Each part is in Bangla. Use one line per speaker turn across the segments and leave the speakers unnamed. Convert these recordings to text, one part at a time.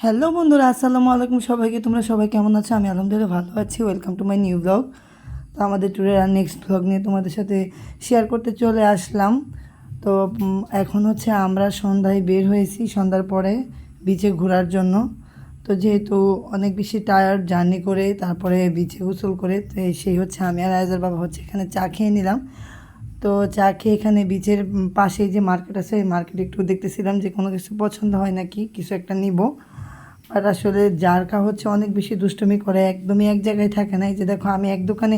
হ্যালো বন্ধুরা, আসসালামু আলাইকুম সবাইকে। তোমরা সবাই কেমন আছো? আমি আলহামদুলিল্লাহ ভালো আছি। Welcome to my new blog তো আমাদের ট্যুরের আর নেক্সট ব্লগ নিয়ে তোমাদের সাথে শেয়ার করতে চলে আসলাম। তো এখন হচ্ছে আমরা সন্ধ্যায় বের হয়েছি, সন্ধ্যার পরে বিচে ঘোরার জন্য। তো যেহেতু অনেক বেশি টায়ার্ড জার্নি করে, তারপরে বিচে গোসল করে, তো সেই হচ্ছে আমি আর আয়জার বাবা হচ্ছে এখানে চা খেয়ে নিলাম। তো চা খেয়ে এখানে বিচের পাশেই যে মার্কেট আছে, এই মার্কেটে একটু দেখতেছিলাম যে কোনো কিছু পছন্দ হয় নাকি, কিছু একটা নিব। আর আসলে জারকা হচ্ছে অনেক বেশি দুষ্টুমি করে, একদমই এক জায়গায় থাকে না। এই যে দেখো, আমি এক দোকানে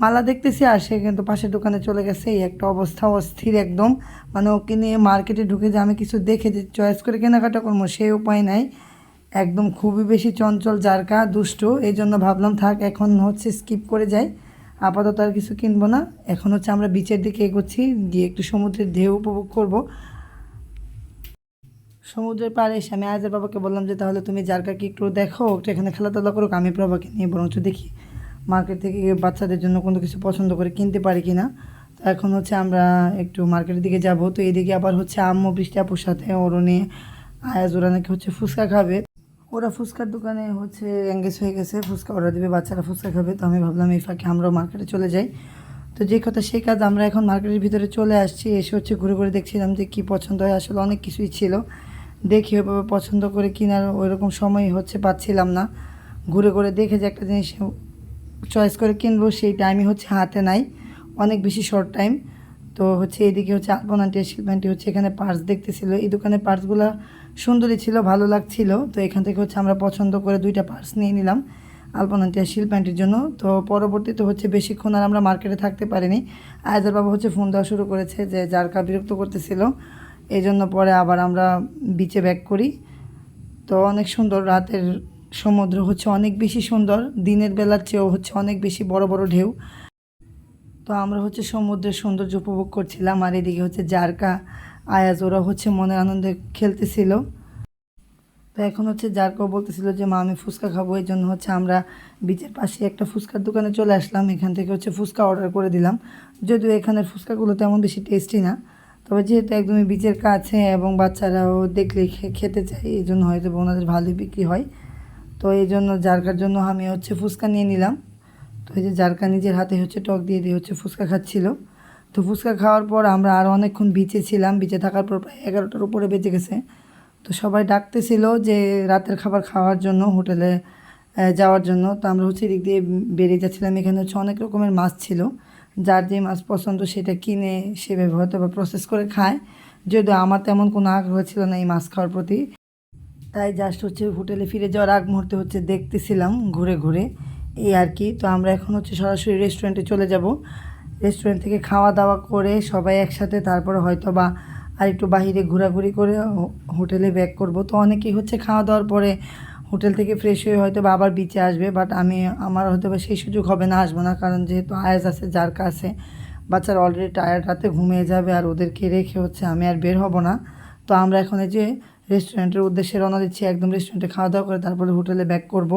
মালা দেখতেছি আর সে কিন্তু পাশের দোকানে চলে গেছে। এই একটা অবস্থা অস্থির একদম। মানে ওকে নিয়ে মার্কেটে ঢুকে যে আমি কিছু দেখে যে চয়েস করে কেনাকাটা করব সেই উপায় নাই। একদম খুবই বেশি চঞ্চল জারকা দুষ্ট। এই জন্য ভাবলাম, থাক, এখন হচ্ছে স্কিপ করে যাই। আপাতত আর কিছু কিনবো না। এখন হচ্ছে আমরা বিচের দিকে এগোচ্ছি, গিয়ে একটু সমুদ্রের ঢেউ উপভোগ করব। সমুদ্রের পাড়ে এসে আমি আজের বাবাকে বললাম যে, তাহলে তুমি জারকাকে একটু দেখো, একটু এখানে খেলাধুলা করুক, আমি প্রভাকে নিয়ে বরঞ্চ দেখি। মার্কেট থেকে বাচ্চাদের জন্য কোনো কিছু পছন্দ করে কিনতে পারি কি না তো এখন হচ্ছে আমরা একটু মার্কেটের দিকে যাব। তো এদিকে আবার হচ্ছে আম্মু বৃষ্টি আপুর সাথে, ওরও নিয়ে আয়াজ, ওরা নাকি হচ্ছে ফুচকা খাবে। ওরা ফুচকার দোকানে হচ্ছে এঙ্গেজ হয়ে গেছে, ফুচকা অর্ডার দেবে, বাচ্চারা ফুচকা খাবে। তো আমি ভাবলাম, এই ফাঁকে আমরাও মার্কেটে চলে যাই। তো যে কথা সেই কাজ, আমরা এখন মার্কেটের ভিতরে চলে আসছি। এসে হচ্ছে ঘুরে ঘুরে দেখছিলাম যে কী পছন্দ হয়। আসলে অনেক কিছুই ছিল। দেখি ওইভাবে পছন্দ করে কেনার ওইরকম সময় হচ্ছে, পাচ্ছিলাম না। ঘুরে ঘুরে দেখে যে একটা জিনিস চয়েস করে কিনবো, সেই টাইমই হচ্ছে হাতে নাই, অনেক বেশি শর্ট টাইম তো হচ্ছে এদিকে হচ্ছে আলপনান্টি শিল্পান্টি হচ্ছে এখানে পার্স দেখতেছিল। এই দোকানের পার্সগুলো সুন্দরই ছিল, ভালো লাগছিল। তো এখান থেকে হচ্ছে আমরা পছন্দ করে দুইটা পার্স নিয়ে নিলাম আলপনান্টি আর শিল্পান্টির জন্য। তো পরবর্তীতে হচ্ছে বেশিক্ষণ আর আমরা মার্কেটে থাকতে পারিনি। আয়াজার বাবা হচ্ছে ফোন দেওয়া শুরু করেছে যে জারকা বিরক্ত করতেছিল এই জন্য পরে আবার আমরা বিচে ব্যাক করি। তো অনেক সুন্দর রাতের সমুদ্র হচ্ছে অনেক বেশি সুন্দর, দিনের বেলার চেয়েও হচ্ছে অনেক বেশি বড় বড় ঢেউ। তো আমরা হচ্ছে সমুদ্রের সৌন্দর্য উপভোগ করছিলাম আর এদিকে হচ্ছে জারকা, আয়াজ, ওরা হচ্ছে মনের আনন্দে খেলতেছিল। তো এখন হচ্ছে জারকাও বলতেছিল যে, মা, আমি ফুচকা খাব। এই জন্য হচ্ছে আমরা বিচের পাশে একটা ফুচকার দোকানে চলে আসলাম। এখান থেকে হচ্ছে ফুচকা অর্ডার করে দিলাম। যদিও এখানের ফুচকাগুলো তেমন বেশি টেস্টি না। তবে যেহেতু একদমই বিচের কাছে এবং বাচ্চারাও দেখলে খেতে চায়, এই জন্য হয়তো ওনাদের ভালোই বিক্রি হয়। তো এই জন্য জারকার জন্য আমি হচ্ছে ফুচকা নিয়ে নিলাম। তো এই যে জারকা নিজের হাতে হচ্ছে টক দিয়ে দিয়ে হচ্ছে ফুচকা খাচ্ছিল। তো ফুচকা খাওয়ার পর আমরা আরও অনেকক্ষণ বিচে ছিলাম। বিচে থাকার পর প্রায় এগারোটার উপরে বেঁচে গেছে। তো সবাই ডাকতেছিল যে রাতের খাবার খাওয়ার জন্য, হোটেলে যাওয়ার জন্য। তো আমরা হচ্ছে এদিক দিয়ে বেরিয়ে যাচ্ছিলাম। এখানে হচ্ছে অনেক রকমের মাছ ছিল। যার যে মাছ পছন্দ সেটা কিনে সেভাবে হয়তো বা প্রসেস করে খায়। যদিও আমার তেমন কোনো আগ্রহ ছিল না এই মাছ খাওয়ার প্রতি। তাই জাস্ট হচ্ছে হোটেলে ফিরে যাওয়ার আগ মুহূর্তে হচ্ছে দেখতেছিলাম ঘুরে ঘুরে। এই আর কি। তো আমরা এখন হচ্ছে সরাসরি রেস্টুরেন্টে চলে যাব। রেস্টুরেন্ট থেকে খাওয়া দাওয়া করে সবাই একসাথে তারপরে হয়তো বা আর একটু বাহিরে ঘোরাঘুরি করে হোটেলে ব্যাক করব। তো অনেকেই হচ্ছে খাওয়া দাওয়ার পরে হোটেল থেকে ফ্রেশ হয়ে হয়তো বা আবার বিচে আসবে বাট আমি, আমার হয়তো বা সেই সুযোগ হবে না, আসব না, কারণ যেহেতু আয়াজ আছে, যার কাছে বাচ্চারা অলরেডি টায়ার রাতে ঘুমিয়ে যাবে আর ওদেরকে রেখে হচ্ছে আমি আর বের হব না। তো আমরা এখন এই যে রেস্টুরেন্টের উদ্দেশ্যে রওনা দিচ্ছি, একদম রেস্টুরেন্টে খাওয়া দাওয়া করে তারপরে হোটেলে ব্যাক করব।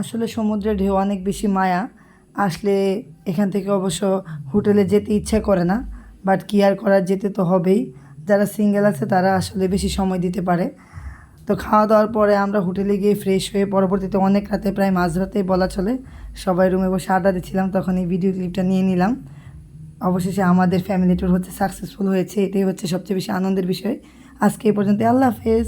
আসলে সমুদ্রের ঢেউ অনেক বেশি মায়া, আসলে এখান থেকে অবশ্য হোটেলে যেতে ইচ্ছা করে না বাট কি আর করার যেতে তো হবেই। যারা সিঙ্গেল আছে তারা আসলে বেশি সময় দিতে পারে। তো খাওয়া দাওয়ার পরে আমরা হোটেলে গিয়ে ফ্রেশ হয়ে পরবর্তীতে অনেক রাতে প্রায় মাঝরাতেই বলা চলে, সবাই রুমে বসে আড্ডা দিচ্ছিলাম, তখন এই ভিডিও ক্লিপটা নিয়ে নিলাম। অবশেষে আমাদের ফ্যামিলি ট্যুর হচ্ছে সাকসেসফুল হয়েছে, এটাই হচ্ছে সবচেয়ে বেশি আনন্দের বিষয়। আজকে এই পর্যন্ত আল্লাহ হাফেজ।